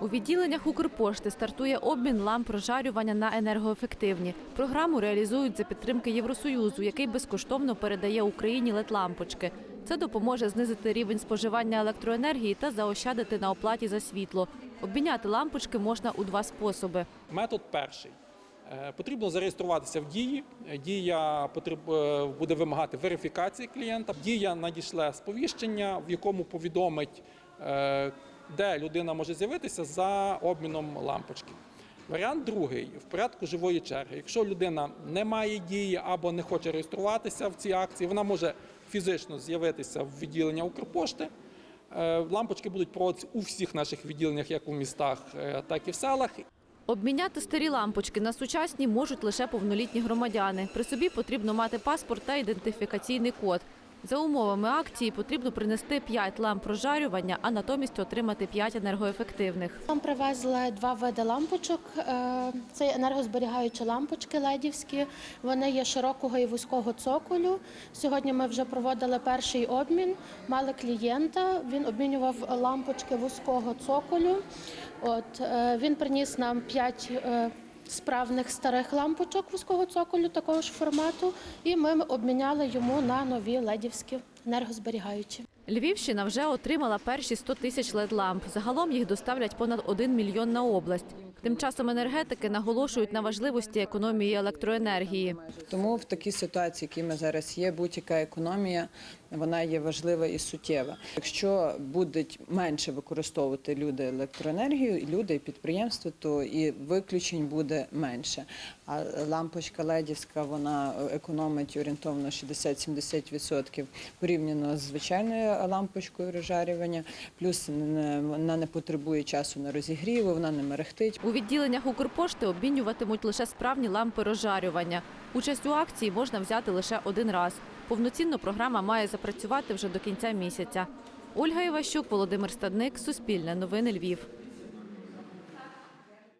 У відділеннях Укрпошти стартує обмін ламп прожарювання на енергоефективні. Програму реалізують за підтримки Євросоюзу, який безкоштовно передає Україні LED-лампочки. Це допоможе знизити рівень споживання електроенергії та заощадити на оплаті за світло. Обміняти лампочки можна у два способи. Метод перший. Е, Потрібно зареєструватися в дії. Дія е, буде вимагати верифікації клієнта. Дія надішле сповіщення, в якому повідомить, е, де людина може з'явитися за обміном лампочки. Варіант другий в порядку живої черги. Якщо людина не має дії або не хоче реєструватися в цій акції, вона може фізично з'явитися в відділення Укрпошти. Е, Лампочки будуть проводитися у всіх наших відділеннях, як у містах, е, так і в селах. Обміняти старі лампочки на сучасні можуть лише повнолітні громадяни. При собі потрібно мати паспорт та ідентифікаційний код. За умовами акції потрібно принести 5 ламп прожарювання, а натомість отримати 5 енергоефективних. Нам привезли два види лампочок. Е, це енергозберігаючі лампочки ледівські. Вони є широкого і вузького цоколю. Сьогодні ми вже проводили перший обмін. Мали клієнта. Він обмінював лампочки вузького цоколю. От е, він приніс нам 5 Справних старих лампочок вузького цоколю такого ж формату, і ми обміняли йому на нові ледівські енергозберігаючі. Львівщина вже отримала перші 100 тисяч LED-ламп. Загалом їх доставлять понад 1 мільйон на область. Тим часом енергетики наголошують на важливості економії електроенергії. Тому в такій ситуації, які ми зараз є, будь-яка економія вона є важлива і суттєва. Якщо будуть менше використовувати люди електроенергію, і люди і підприємства, то і виключень буде менше. А лампочка ледівська вона економить орієнтовно 60-70% порівняно з звичайною лампочкою розжарювання. Плюс вона не потребує часу на розігрів, вона не мерехтить. У відділеннях Укрпошти обмінюватимуть лише справні лампи розжарювання. Участь у акції можна взяти лише один раз. Повноцінно програма має запрацювати вже до кінця місяця. Ольга Іващук, Володимир Стадник, Суспільне новини Львів.